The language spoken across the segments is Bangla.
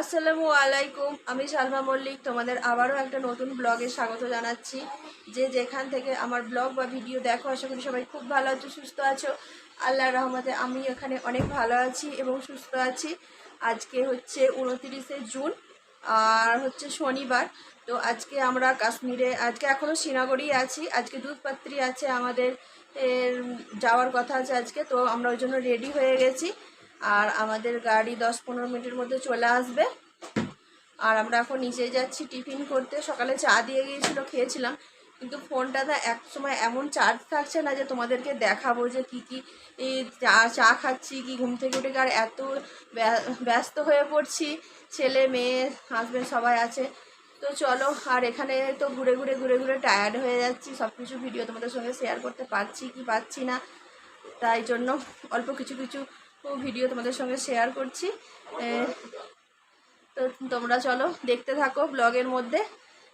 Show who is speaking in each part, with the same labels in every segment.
Speaker 1: আসসালামু আলাইকুম, আমি সালমা মল্লিক। তোমাদের আবারও একটা নতুন ব্লগে স্বাগত জানাচ্ছি। যে যেখান থেকে আমার ব্লগ বা ভিডিও দেখো, আশা করি সবাই খুব ভালো আছো, সুস্থ আছো। আল্লাহর রহমতে আমি এখানে অনেক ভালো আছি এবং সুস্থ আছি। আজকে হচ্ছে উনতিরিশে জুন, আর হচ্ছে শনিবার। তো আজকে আমরা কাশ্মীরে, আজকে এখনও শ্রীনগরই আছি। আজকে দুধপাত্রী আছে আমাদের যাওয়ার কথা আছে আজকে, তো আমরা ওই জন্য রেডি হয়ে গেছি। আর আমাদের গাড়ি দশ পনেরো মিনিটের মধ্যে চলে আসবে। আর আমরা এখন নিচে যাচ্ছি টিফিন করতে। সকালে চা দিয়ে গিয়েছিল, খেয়েছিলাম। কিন্তু ফোনটাতে এক সময় এমন চার্জ থাকছে না যে তোমাদেরকে দেখাবো যে কী কী চা চা খাচ্ছি, কি ঘুম থেকে উঠে আর এত ব্য- ব্যস্ত হয়ে পড়ছি। ছেলে, মেয়ে হাজব্যান্ড সবাই আছে। তো চলো, আর এখানে তো ঘুরে ঘুরে ঘুরে ঘুরে টায়ার্ড হয়ে যাচ্ছি। সব কিছু ভিডিও তোমাদের সঙ্গে শেয়ার করতে পারছি কি পারছি না। তাই জন্য অল্প কিছু কিছু ভিডিও তোমাদের সঙ্গে শেয়ার করছি। তো তোমরা চলো দেখতে থাকো ব্লগের মধ্যে।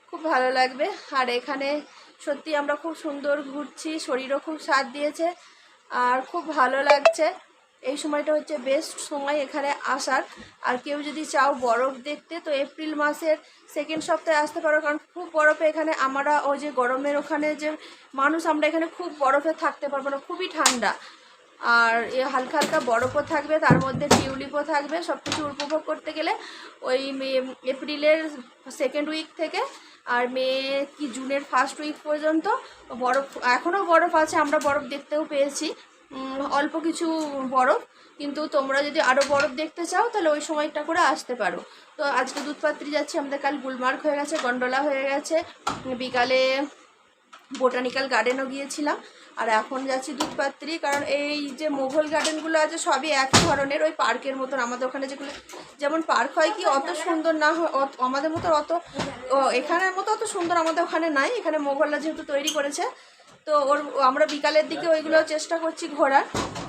Speaker 1: খুব ভালো লাগবে। আর এখানে সত্যি আমরা খুব সুন্দর ঘুরছি, শরীরও খুব সাথ দিয়েছে, আর খুব ভালো লাগছে। এই সময়টা হচ্ছে বেস্ট সময় এখানে আসার। আর কেউ যদি চাও বরফ দেখতে, তো এপ্রিল মাসের সেকেন্ড সপ্তাহে আসতে পারো, কারণ খুব বরফে এখানে আমরা ওই যে গরমের ওখানে যে মানুষ, আমরা এখানে খুব বরফে থাকতে পারব না, খুবই ঠান্ডা। আর এ হালকা হালকা বরফও থাকবে, তার মধ্যে টিউলিপও থাকবে। সব কিছু উপভোগ করতে গেলে ওই মে- এপ্রিলের সেকেন্ড উইক থেকে আর মে কি জুনের ফার্স্ট উইক পর্যন্ত বরফ এখনও বরফ আছে, আমরা বরফ দেখতেও পেয়েছি। অল্প কিছু বরফ, কিন্তু তোমরা যদি আরও বরফ দেখতে চাও, তাহলে ওই সময়টা করে আসতে পারো। তো আজকে দুধপাত্রী যাচ্ছি, আমাদের কাল গুলমার্গ হয়ে গেছে, গন্ডোলা হয়ে গেছে। বিকালে বোটানিক্যাল গার্ডেনও গিয়েছিলাম। আর এখন যাচ্ছি দুধপাত্রি, কারণ এই যে মোঘল গার্ডেনগুলো আছে সবই এক ধরনের, ওই পার্কের মতন। আমাদের ওখানে যেগুলো, যেমন পার্ক হয় কি, অত সুন্দর না হয় আমাদের মতো অত এখানের মতো অত সুন্দর আমাদের ওখানে নাই। এখানে মোঘলরা যেহেতু তৈরি করেছে তো ওর, আমরা বিকালের দিকে ওইগুলো চেষ্টা করছি ঘোরার।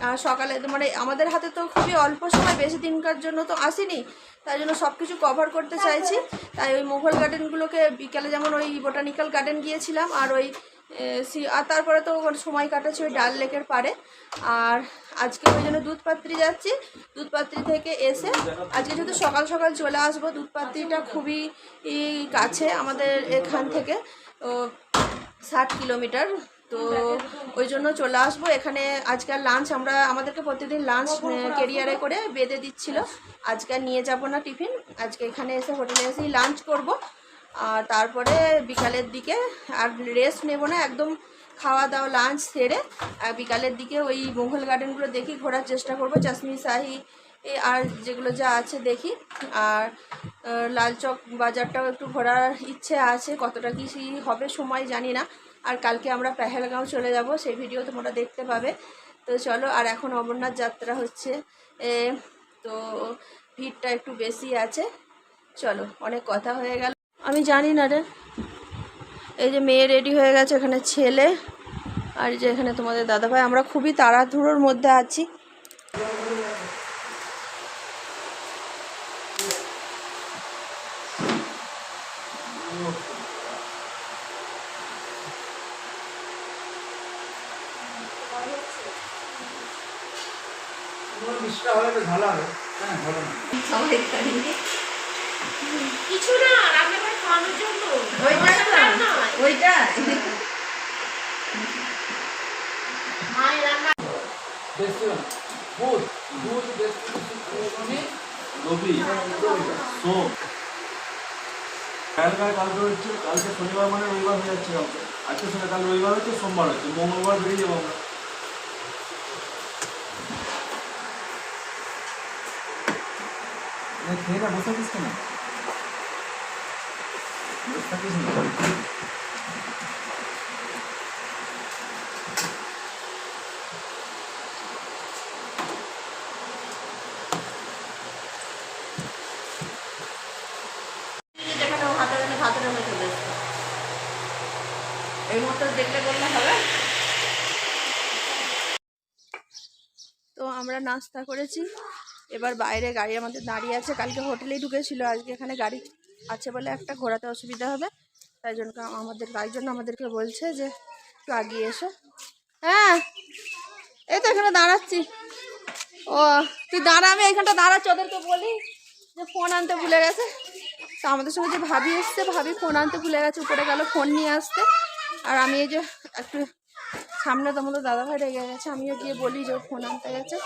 Speaker 1: আর সকালে মানে আমাদের হাতে তো খুবই অল্প সময়, বেশি দিনকার জন্য তো আসিনি। তাই জন্য সব কিছু কভার করতে চাইছি। তাই ওই মোঘল গার্ডেনগুলোকে বিকালে যেমন ওই বোটানিক্যাল গার্ডেন গিয়েছিলাম আর ওই আর তারপরে তো সময় কাটাচ্ছি ওই ডাল লেকের পারে আর আজকে ওই জন্য দুধপাত্রি যাচ্ছি। দুধপাত্রি থেকে এসে আজকে যেহেতু সকাল সকাল চলে আসব, দুধপাত্রিটা খুবই কাছে আমাদের এখান থেকে ষাট কিলোমিটার তো ওই জন্য চলে আসব। এখানে আজকাল লাঞ্চ আমরা, আমাদেরকে প্রতিদিন লাঞ্চ কেরিয়ারে করে বেঁধে দিচ্ছিল। আজকে নিয়ে যাব না টিফিন। আজকে এখানে এসে হোটেলে এসেই লাঞ্চ করব। আর তারপরে বিকালের দিকে আর রেস্ট নেব না, একদম খাওয়া দাওয়া লাঞ্চ সেরে আর বিকালের দিকে ওই মোঘল গার্ডেনগুলো দেখি, ঘোরার চেষ্টা করব। চাশমি শাহি আর যেগুলো যা আছে দেখি। আর লালচক বাজারটাও একটু ঘোরার ইচ্ছে আছে, কতটা কি হবে সময় জানি না। আর কালকে আমরা পেহেলগাঁও চলে যাব, সেই ভিডিও তোমরা দেখতে পাবে। তো চলো, আর এখন অমরনাথ যাত্রা হচ্ছে। তো ভিড়টা একটু বেশি আছে। চলো, অনেক কথা হয়ে গেল। আমি জানি না রে। এই যে মেয়ে রেডি হয়ে গেছে এখানে ছেলে। আর যে এখানে তোমাদের দাদাভাই, আমরা খুবই তাড়াহুড়োর মধ্যে আছি।
Speaker 2: মিষ্টিটা হলে তো ভালো হবে। হ্যাঁ ভালো না।
Speaker 3: কিছু না রান্নাঘরে খাওয়ানোর জন্য।
Speaker 1: ওইটা ওইটা।
Speaker 3: মায়ের রান্না।
Speaker 2: দুধ দুধ
Speaker 4: রবি সোম কালকে কালকে হচ্ছে কালকে শনিবার মানে রবিবার হয়ে যাচ্ছে আজকে শনি কাল রবিবার হচ্ছে সোমবার হচ্ছে। মঙ্গলবার বেরিয়ে যাব আমরা।
Speaker 2: খেয়ে না বসে থাকিস না
Speaker 1: এই মুহূর্তে দেখলে বললে হবে তো আমরা নাস্তা করেছি। এবার বাইরে গাড়ি আমাদের দাঁড়িয়ে আছে। কালকে হোটেলেই ঢুকেছিল, আজকে এখানে গাড়ি আছে বলে একটা ঘোরাতে অসুবিধা হবে। তাই জন্য আমাদের, তাই জন্য আমাদেরকে বলছে যে একটু আগিয়ে এসো। হ্যাঁ এই তো এখানে দাঁড়াচ্ছি। ও, তুই দাঁড়া, আমি এখানটা দাঁড়াচ্ছি, ওদেরকে বলি যে ফোন আনতে ভুলে গেছে। তো আমাদের সঙ্গে যে ভাবি এসছে, ভাবি ফোন আনতে ভুলে গেছে, উপরে গেল ফোন নিয়ে আসতে। আর আমি এই যে একটু সামনে তোমাদের দাদাভাই রেগে গেছে, আমিও গিয়ে বলি যে ফোন আনতে গেছে।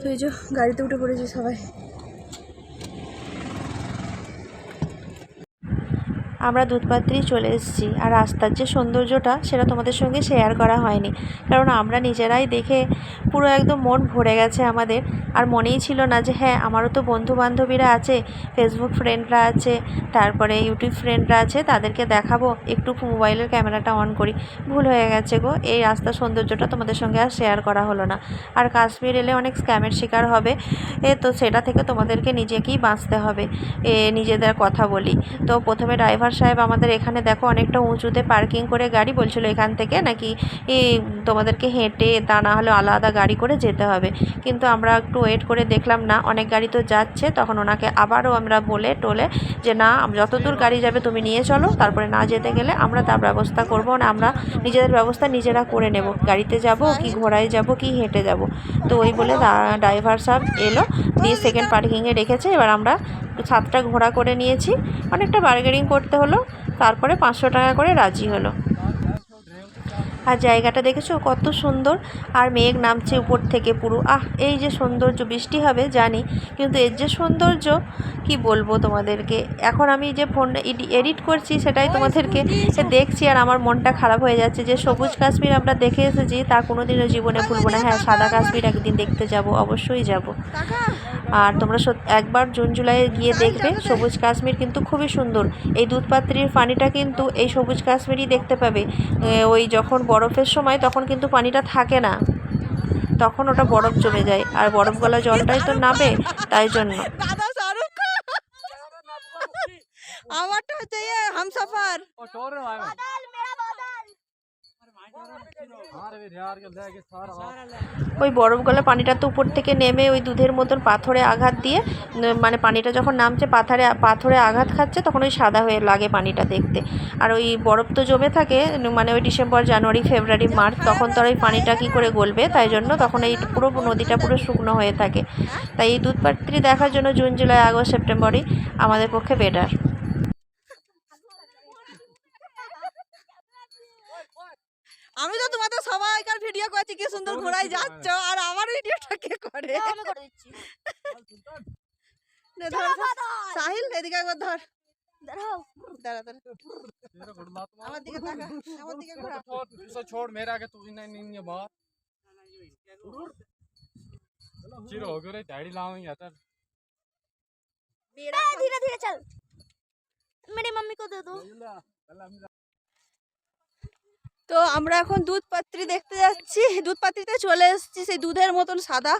Speaker 1: তো এই যে গাড়িতে উঠে পড়েছে সবাই।
Speaker 5: আমরা দুধপাত্রেই চলে এসেছি। আর রাস্তার যে সৌন্দর্যটা, সেটা তোমাদের সঙ্গে শেয়ার করা হয়নি। কারণ আমরা নিজেরাই দেখে পুরো একদম মন ভরে গেছে আমাদের। আর মনেই ছিল না যে হ্যাঁ আমারও তো বন্ধু বান্ধবীরা আছে ফেসবুক ফ্রেন্ডরা আছে, তারপরে ইউটিউব ফ্রেন্ডরা আছে, তাদেরকে দেখাবো। একটু মোবাইলের ক্যামেরাটা অন করি। ভুল হয়ে গেছে গো, এই রাস্তার সৌন্দর্যটা তোমাদের সঙ্গে আর শেয়ার করা হলো না। আর কাশ্মীর এলে অনেক স্ক্যামের শিকার হবে। এ, তো সেটা থেকে তোমাদেরকে নিজেকেই বাঁচতে হবে। এ, নিজেদের কথা বলি। তো প্রথমে ড্রাইভার সাহেব, আমাদের এখানে দেখো অনেকটা উঁচুতে পার্কিং করে গাড়ি বলছিল এখান থেকে, নাকি তোমাদেরকে হেঁটে তা না হলে আলাদা গাড়ি করে যেতে হবে। কিন্তু আমরা একটু ওয়েট করে দেখলাম, না, অনেক গাড়ি তো যাচ্ছে। তখন ওনাকে আবারও আমরা বলে টোলে যে, না, যতদূর গাড়ি যাবে তুমি নিয়ে চলো, তারপরে না যেতে গেলে আমরা তার ব্যবস্থা করব না, আমরা নিজেদের ব্যবস্থা নিজেরা করে নেব। গাড়িতে যাব, কি ঘোড়ায় যাব, কি হেঁটে যাব? তো ওই বলে ড্রাইভার সাহেব এলো, দিয়ে সেকেন্ড পার্কিংয়ে রেখেছে। এবার আমরা সাতটা ঘোড়া করে নিয়েছি। অনেকটা বার্গেনিং করতে হলো তারপরে পাঁচশো টাকা করে রাজি হলো। আর জায়গাটা দেখেছ? কত সুন্দর। আর মেঘ নামছে উপর থেকে পুরো। আহ এই যে সৌন্দর্য বৃষ্টি হবে জানি। কিন্তু এর যে সৌন্দর্য কি বলব তোমাদেরকে? এখন আমি যে ফোন এডিট করছি সেটাই তোমাদেরকে দেখছি আর আমার মনটা খারাপ হয়ে যাচ্ছে যে সবুজ কাশ্মীর আমরা দেখে এসেছি তা কোনোদিনও জীবনে ভুলবো না। হ্যাঁ সাদা কাশ্মীর একদিন দেখতে যাব অবশ্যই যাব। আর তোমরা একবার জুন জুলাইয়ে গিয়ে দেখবে সবুজ কাশ্মীর কিন্তু খুবই সুন্দর। এই দুধপাত্রির পানিটা কিন্তু এই সবুজ কাশ্মীরই দেখতে পাবে। ওই যখন বরফের সময় তখন কিন্তু পানিটা থাকে না। তখন ওটা বরফ জমে যায়। আর বরফ গলা জলটাই তো নামে তাই জন্য।
Speaker 1: আমারটা হচ্ছে হামসাফার।
Speaker 5: ওই বরফ গলা পানিটা তো উপর থেকে নেমে ওই দুধের মতন পাথরে আঘাত দিয়ে মানে পানিটা যখন নামছে, পাথরে পাথরে আঘাত খাচ্ছে, তখন ওই সাদা হয়ে লাগে পানিটা দেখতে। আর ওই বরফ তো জমে থাকে মানে ওই ডিসেম্বর, জানুয়ারি, ফেব্রুয়ারি, মার্চ, তখন তো আর ওই পানিটা কী করে গলবে? তাই জন্য তখন এই পুরো নদীটা পুরো শুকনো হয়ে থাকে। তাই এই দুধ পাত্রী দেখার জন্য জুন, জুলাই, আগস্ট, সেপ্টেম্বরই আমাদের পক্ষে বেটার
Speaker 1: আমি তো তোমাদের সবাইকার ভিডিও করছি কি সুন্দর ঘোড়ায় যাচ্ছ আর আমার ভিডিওটা কে করে
Speaker 3: আমি করে দিচ্ছি
Speaker 1: নে ধর ধর। সাহিল এদিকে একবার ধর
Speaker 3: দাঁড়াও
Speaker 1: দাঁড়া দাঁড়া আমার দিকে তাকা আমার দিকে ঘোরা
Speaker 2: छोड़ मेरा आगे तू नहीं नहीं ये बात चिरो हो गयो रे दाढ़ी लाऊंगी यार
Speaker 1: मेरा
Speaker 3: धीरे धीरे चल मेरी मम्मी को दे दो
Speaker 1: তো আমরা এখন দুধ পাত্রী দেখতে যাচ্ছি দুধ পাত্রীতে চলে এসেছি সেই দুধের মতন সাদা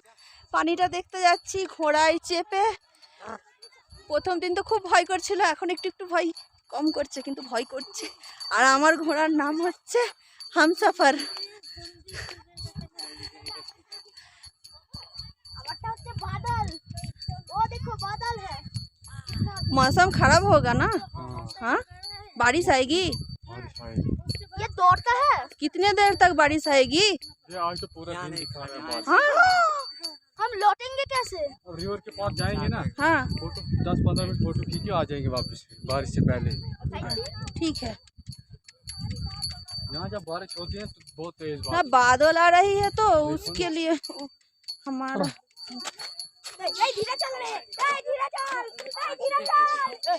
Speaker 1: পানিটা দেখতে যাচ্ছি ঘোড়ায় চেপে প্রথম দিন তো খুব ভয় করছিল এখন একটু একটু ভয় কম করছে কিন্তু ভয় করছে আর আমার ঘোড়ার নাম হচ্ছে হামসাফার
Speaker 3: আমারটা হচ্ছে বাদল ও দেখো বাদল है
Speaker 1: मौसम खराब होगा ना हाँ बारिश आएगी
Speaker 3: ये दौड़ता है
Speaker 1: कितने देर तक बारिश आएगी
Speaker 2: आज तो पूरा दिन दिखा रहा है
Speaker 1: हाँ
Speaker 3: हम लौटेंगे कैसे
Speaker 2: अब रिवर के पास जाएँगे ना
Speaker 1: हाँ
Speaker 2: फ़ोटो दस पंद्रह मिनट फ़ोटो खींचे आ जाएँगे वापस बारिश से पहले
Speaker 1: ठीक है
Speaker 2: यहाँ जब बारिश होती है तो बहुत तेज
Speaker 1: हाँ
Speaker 2: बारिश
Speaker 1: बादल आ रही है तो उसके लिए हमारा
Speaker 3: नहीं धीरे चल रे नहीं धीरे चल धीरे चल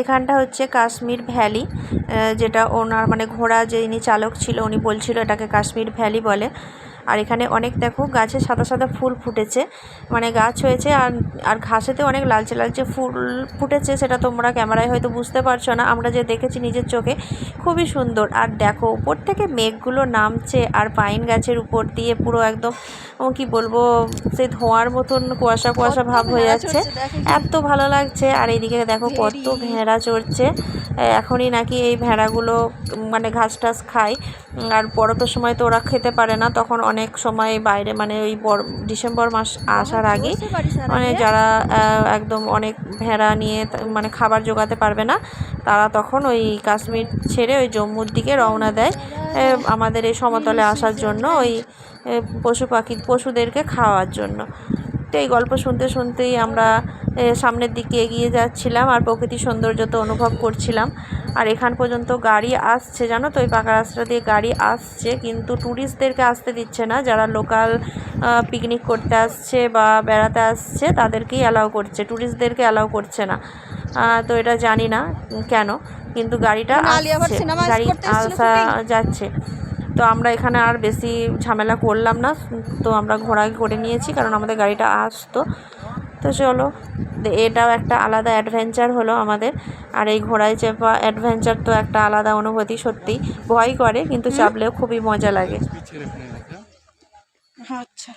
Speaker 5: এখানটা হচ্ছে কাশ্মীর ভ্যালি যেটা ওনার মানে ঘোড়া যে ইনি চালক ছিল, উনি বলছিল এটাকে কাশ্মীর ভ্যালি বলে। আর এখানে অনেক দেখো গাছে সাদা সাদা ফুল ফুটেছে। মানে গাছ হয়েছে আর আর ঘাসেতে অনেক লালচে লালচে ফুল ফুটেছে সেটা তোমরা ক্যামেরায় হয়তো বুঝতে পারছ না। আমরা যে দেখেছি নিজের চোখে খুবই সুন্দর। আর দেখো উপর থেকে মেঘগুলো নামছে আর পাইন গাছের উপর দিয়ে পুরো একদম কি বলব সেই ধোঁয়ার মতন কুয়াশা কুয়াশা ভাব হয়ে যাচ্ছে। এত ভালো লাগছে। আর এইদিকে দেখো কত ভেড়া চড়ছে। এখনই নাকি এই ভেড়াগুলো মানে ঘাস টাস খায় আর বরফের সময় তো ওরা খেতে পারে না। তখন অনেক সময় বাইরে মানে ওই বর ডিসেম্বর মাস আসার আগে মানে যারা একদম অনেক ভেড়া নিয়ে মানে খাবার জোগাতে পারবে না তারা তখন ওই কাশ্মীর ছেড়ে ওই জম্মুর দিকে রওনা দেয় আমাদের এই সমতলে আসার জন্য ওই পশু পাখি পশুদেরকে খাওয়ার জন্য। তো এই গল্প শুনতে শুনতেই আমরা সামনের দিকে এগিয়ে যাচ্ছিলাম আর প্রকৃতির সৌন্দর্য তো অনুভব করছিলাম। আর এখান পর্যন্ত গাড়ি আসছে জানো তো? ওই পাকা রাস্তা দিয়ে গাড়ি আসছে কিন্তু ট্যুরিস্টদেরকে আসতে দিচ্ছে না। যারা লোকাল পিকনিক করতে আসছে বা বেড়াতে আসছে তাদেরকেই অ্যালাউ করছে। ট্যুরিস্টদেরকে অ্যালাউ করছে না। তো এটা জানি না কেন কিন্তু গাড়িটা
Speaker 1: মানে
Speaker 5: আসছে। গাড়ি আসা যাচ্ছে। তো আমরা এখানে আর বেশি ঝামেলা করলাম না। তো আমরা ঘোড়া করে নিয়েছি কারণ আমাদের গাড়িটা আসতো। তো চলো এটাও একটা আলাদা অ্যাডভেঞ্চার হলো আমাদের। আর এই ঘোড়ায় চেপা অ্যাডভেঞ্চার তো একটা আলাদা অনুভূতি সত্যি। ভয় করে কিন্তু চাপলেও খুবই মজা লাগে।
Speaker 1: আচ্ছা।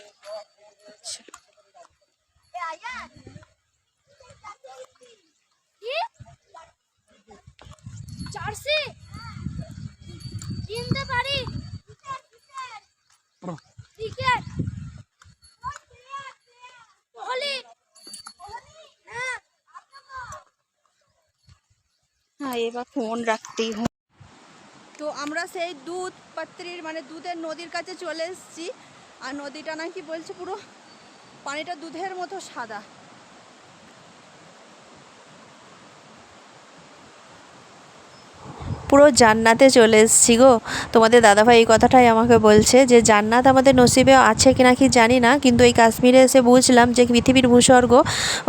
Speaker 3: জার্সি? হ্যাঁ
Speaker 1: এবার ফোন রাখতেই তো আমরা সেই দুধ পাত্রীর মানে দুধের নদীর কাছে চলে এসেছি। আর নদীটা নাকি বলছে পুরো পানিটা দুধের মতো সাদা।
Speaker 5: পুরো জান্নাতে চলে এসেছি গো। তোমাদের দাদাভাই এই কথাটাই আমাকে বলছে যে, জান্নাত আমাদের নসিবে আছে কি না কি জানি না, কিন্তু এই কাশ্মীরে এসে বুঝলাম যে পৃথিবীর ভূস্বর্গ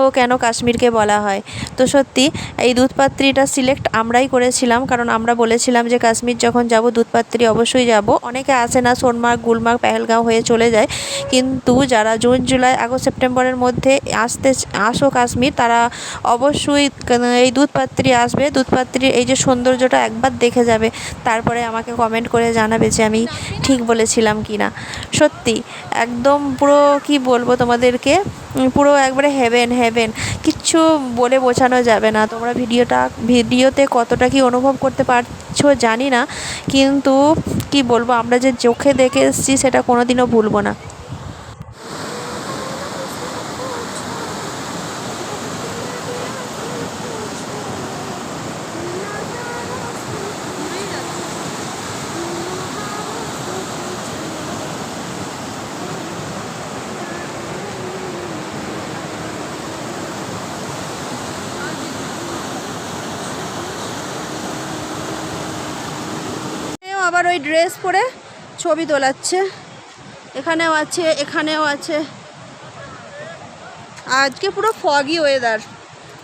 Speaker 5: ও কেন কাশ্মীরকে বলা হয়। তো সত্যি, এই দুধপাত্রিটা সিলেক্ট আমরাই করেছিলাম, কারণ আমরা বলেছিলাম যে, কাশ্মীর যখন যাব, দুধপাত্রি অবশ্যই যাব। অনেকে আসে না, সোনমার্গ, গুলমার্গ, পেহেলগাঁও হয়ে চলে যায়, কিন্তু যারা জুন, জুলাই, আগস্ট, সেপ্টেম্বরের মধ্যে আসতে আসো কাশ্মীর, তারা অবশ্যই এই দুধপাত্রি আসবে। দুধপাত্রির এই যে সৌন্দর্যটা একবার দেখে যাবে। তারপরে আমাকে কমেন্ট করে জানাবে যে আমি ঠিক বলেছিলাম কি না। সত্যি, একদম পুরো কি বলব তোমাদেরকে? পুরো একবারে হেভেন হেভেন কিচ্ছু বলে বোঝানো যাবে না। তোমরা ভিডিওটা, ভিডিওতে কতটা কি অনুভব করতে পারছ জানি না। কিন্তু কি বলব, আমরা যে চোখে দেখে এসেছি, সেটা কোনোদিনও ভুলবো না
Speaker 1: এখানেও আবার ওই ড্রেস পরে ছবি তোলাচ্ছে। এখানেও আছে এখানেও আছে। আজকে পুরো ফগি ওয়েদার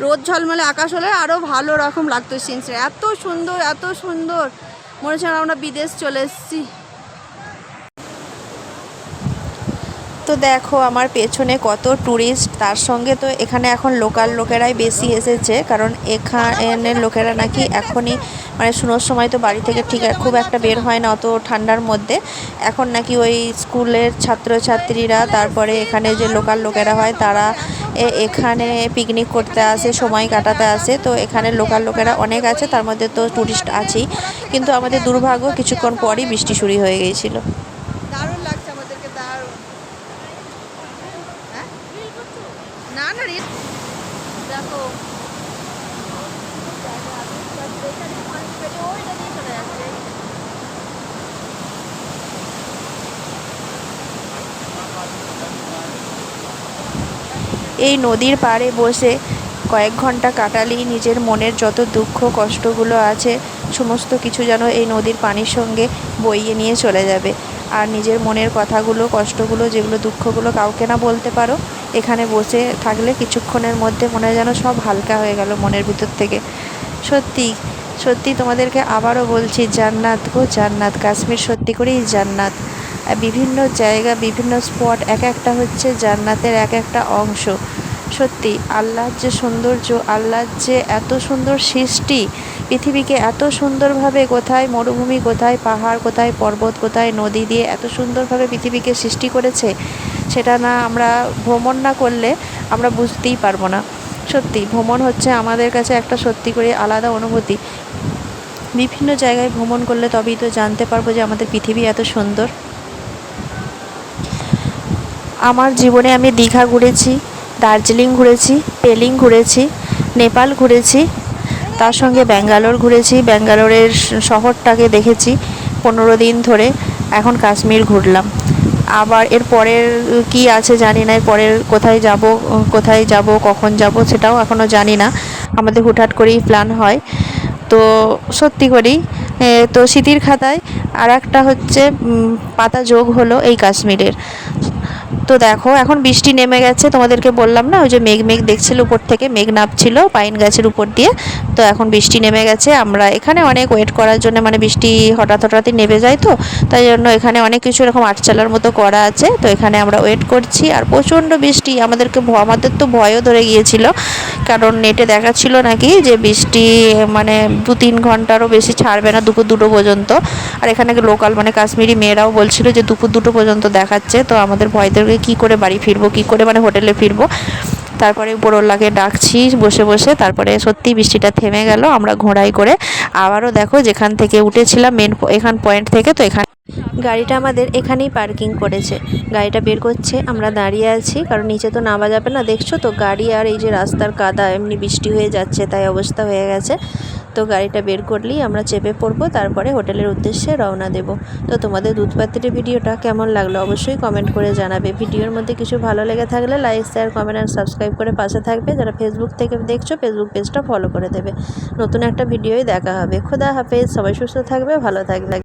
Speaker 1: রোদ ঝলমলে আকাশ হলে আরও ভালো রকম লাগতো সিনসটা এত সুন্দর এত সুন্দর। মনে হচ্ছে আমরা বিদেশ চলে এসেছি।
Speaker 5: তো দেখো আমার পেছনে কত ট্যুরিস্ট তার সঙ্গে তো এখানে এখন লোকাল লোকেরাই বেশি এসেছে, কারণ এখানের লোকেরা নাকি এখনই মানে শুনোর সময় তো বাড়ি থেকে ঠিক খুব একটা বের হয় না অত ঠান্ডার মধ্যে। এখন নাকি ওই স্কুলের ছাত্রছাত্রীরা, তারপরে এখানে যে লোকাল লোকেরা হয়, তারা এখানে পিকনিক করতে আসে, সময় কাটাতে আসে। তো এখানে লোকাল লোকেরা অনেক আছে, তার মধ্যে তো ট্যুরিস্ট আছেই। কিন্তু আমাদের দুর্ভাগ্য, কিছুক্ষণ পরই বৃষ্টি শুরু হয়ে গিয়েছিল
Speaker 1: দারুণ লাগছে আমাদেরকে দারুণ হ্যাঁ না না রে দেখো
Speaker 5: এই নদীর পাড়ে বসে কয়েক ঘণ্টা কাটালেই নিজের মনের যত দুঃখ, কষ্টগুলো আছে, সমস্ত কিছু যেন এই নদীর পানির সঙ্গে বইয়ে নিয়ে চলে যাবে। আর নিজের মনের কথাগুলো, কষ্টগুলো, যেগুলো দুঃখগুলো কাউকে না বলতে পারো, এখানে বসে থাকলে কিছুক্ষণের মধ্যে মনে যেন সব হালকা হয়ে গেল মনের ভিতর থেকে। সত্যি সত্যি তোমাদেরকে আবারও বলছি, জান্নাত গো, জান্নাত। কাশ্মীর সত্যি করেই জান্নাত। বিভিন্ন জায়গা, বিভিন্ন স্পট, এক একটা হচ্ছে জান্নাতের এক একটা অংশ। সত্যি আল্লাহর যে সৌন্দর্য আল্লাহর যে এত সুন্দর সৃষ্টি, পৃথিবীকে এত সুন্দরভাবে কোথায় মরুভূমি, কোথায় পাহাড়, কোথায় পর্বত, কোথায় নদী দিয়ে এত সুন্দরভাবে পৃথিবীকে সৃষ্টি করেছে, সেটা না আমরা ভ্রমণ না করলে আমরা বুঝতেই পারব না। সত্যি, ভ্রমণ হচ্ছে আমাদের কাছে একটা সত্যি করে আলাদা অনুভূতি। বিভিন্ন জায়গায় ভ্রমণ করলে তবেই তো জানতে পারব যে আমাদের পৃথিবী এত সুন্দর। আমার জীবনে আমি দীঘা ঘুরেছি, দার্জিলিং ঘুরেছি, পেলিং ঘুরেছি, নেপাল ঘুরেছি, তার সঙ্গে ব্যাঙ্গালোর ঘুরেছি, ব্যাঙ্গালোরের শহরটাকে দেখেছি পনেরো দিন ধরে, এখন কাশ্মীর ঘুরলাম। আবার এর পরের কি আছে জানি না, এর পরের কোথায় যাব কোথায় যাব, কখন যাব সেটাও এখনও জানি না। আমাদের হুটহাট করেই প্ল্যান হয়। তো সত্যি করেই তো স্মৃতির খাতায় আর একটা হচ্ছে পাতা যোগ হলো এই কাশ্মীরের। তো দেখো, এখন বৃষ্টি নেমে গেছে, তোমাদেরকে বললাম না, ওই যে মেঘ মেঘ দেখছিল উপর থেকে, মেঘ নাপছিল পাইন গাছের উপর দিয়ে। তো এখন বৃষ্টি নেমে গেছে। আমরা এখানে অনেক ওয়েট করার জন্য মানে বৃষ্টি হঠাৎ হঠাৎই নেমে যায় তো। তাই জন্য এখানে অনেক কিছু এরকম আটচালার মতো করা আছে। তো এখানে আমরা ওয়েট করছি। আর প্রচণ্ড বৃষ্টি, আমাদেরকে আমাদের তো ভয়ও ধরে গিয়েছিল। কারণ নেটে দেখাচ্ছিল নাকি যে বৃষ্টি মানে দু তিন ঘন্টারও বেশি ছাড়বে না দুপুর দুটো পর্যন্ত। আর এখানে লোকাল মানে কাশ্মীরি মেয়েরাও বলছিল যে দুপুর দুটো পর্যন্ত দেখাচ্ছে। তো আমাদের ভয় থেকে কী করে বাড়ি ফিরবো, কী করে মানে হোটেলে ফিরবো। তারপরে উপরওয়ালাকে ডাকছি, বসে বসে। তারপরে সত্যি বৃষ্টিটা থেমে গেল, আমরা ঘোড়াই করে আবারও দেখো যেখান থেকে উঠেছিলাম মেন এখান পয়েন্ট থেকে, তো এখানে গাড়িটা আমাদের এখানেই পার্কিং করেছে। গাড়িটা বের করছে, আমরা দাঁড়িয়ে আছি, কারণ নিচে তো নামা যাবে না, দেখছ তো? গাড়ি আর এই যে রাস্তার কাদা, এমনি বৃষ্টি হয়ে যাচ্ছে, তাই অবস্থা হয়ে গেছে। তো গাড়িটা বের করলেই আমরা চেপে পড়ব, তারপরে হোটেলের উদ্দেশ্যে রওনা দেব। তো তোমাদের দুধপাত্রের ভিডিওটা কেমন লাগল অবশ্যই কমেন্ট করে জানাবে। ভিডিওর মধ্যে কিছু ভালো লেগে থাকলে লাইক শেয়ার কমেন্ট আর সাবস্ক্রাইব করে পাশে থাকবে। যারা ফেসবুক থেকে দেখছ ফেসবুক পেজটা ফলো করে দেবে। নতুন একটা ভিডিওই দেখা হবে। খোদা হাফেজ, সবাই সুস্থ থাকবে, ভালো থাকবে।